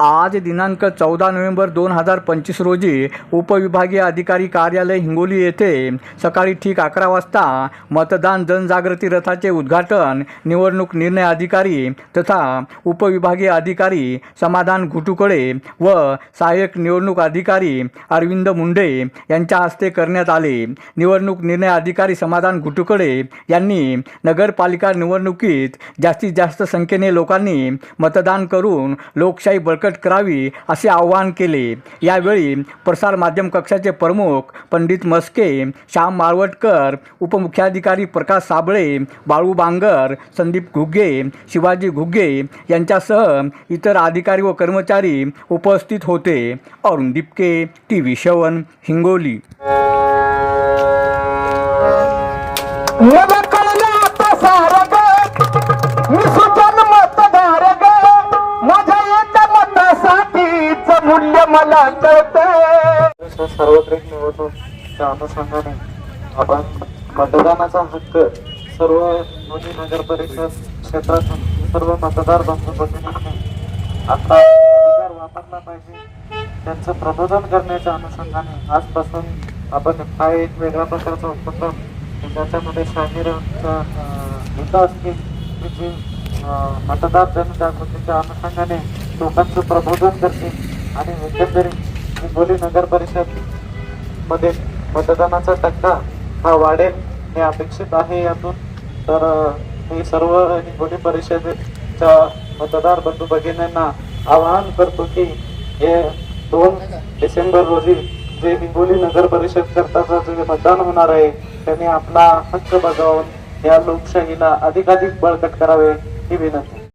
आज दिनांक चौदा नोव्हेंबर दोन हजार पंचवीस रोजी उपविभागीय अधिकारी कार्यालय हिंगोली येथे सकाळी ठीक अकरा वाजता मतदान जनजागृती रथाचे उद्घाटन निवडणूक निर्णय अधिकारी तथा उपविभागीय अधिकारी समाधान घुटुकडे व सहाय्यक निवडणूक अधिकारी अरविंद मुंडे यांच्या हस्ते करण्यात आले. निवडणूक निर्णय अधिकारी समाधान घुटुकडे यांनी नगरपालिका निवडणुकीत जास्तीत जास्त संख्येने लोकांनी मतदान करून लोकशाही बळकट करावी असे आवाहन केले. यावेळी प्रसारमाध्यम कक्षाचे प्रमुख पंडित मस्के श्याम माळवटकर उपमुख्याधिकारी प्रकाश साबळे बाळू बांगर संदीप घुगे शिवाजी घुगे यांच्यासह इतर अधिकारी व कर्मचारी उपस्थित होते. अरुण दिपके टी व्ही शवन हिंगोली. मला कळतं सार्वत्रिक निवडणूकच्या अनुषंगाने आपण मतदानाचा हक्क सर्व दोन्ही नगर परिषद क्षेत्रातून सर्व मतदार बंधू आता अधिकार वापरला पाहिजे. त्यांचं प्रबोधन करण्याच्या अनुषंगाने आजपासून आपण हा एक वेगळा प्रकारचा उपक्रम ज्याच्यामध्ये शाहीरांचा गीता असतील की जी मतदार जनजागृतीच्या अनुषंगाने लोकांचं प्रबोधन करते आणि एकंदरीत हिंगोली नगर परिषदमध्ये मतदानाचा टक्का हा वाढेल हे अपेक्षित आहे यातून. तर मी सर्व हिंगोली परिषदेच्या मतदार बंधू भगिनींना आवाहन करतो की हे दोन डिसेंबर रोजी जे हिंगोली नगर परिषद करताचं जे मतदान होणार आहे त्यांनी आपला हक्क बजावून या लोकशाहीला अधिकाधिक बळकट करावे ही विनंती.